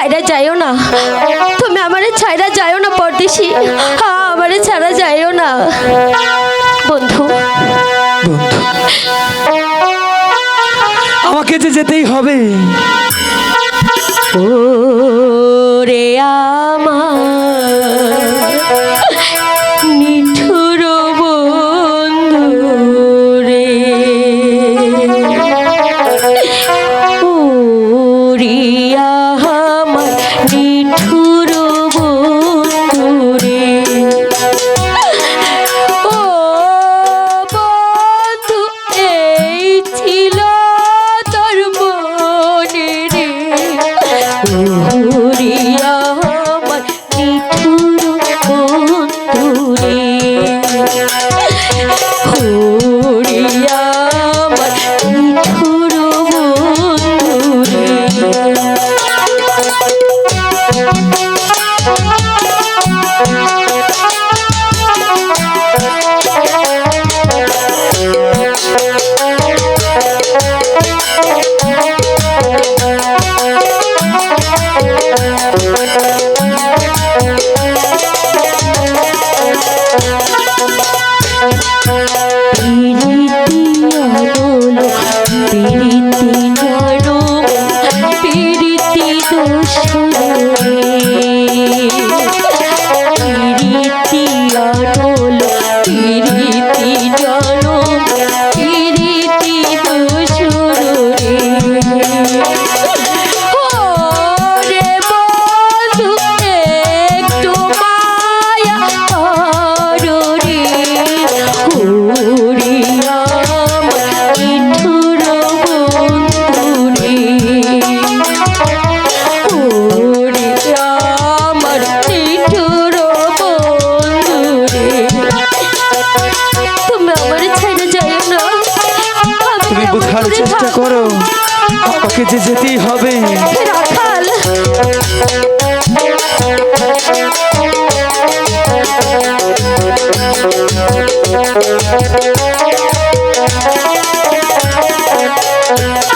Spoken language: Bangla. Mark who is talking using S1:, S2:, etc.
S1: ছাইরা যাইও না। তুমি আমারে ছাইরা যাইও না পরদেশি। হ্যাঁ আমারে ছাড়া যাইও না। বন্ধু।
S2: বন্ধু আমাকে যে যেতেই হবে।
S1: ও রে আমার নিঠুর বন্ধু রে।
S2: বোঝার চেষ্টা করো। ওকে যে যেতেই হবে।
S1: রাখাল। আগে না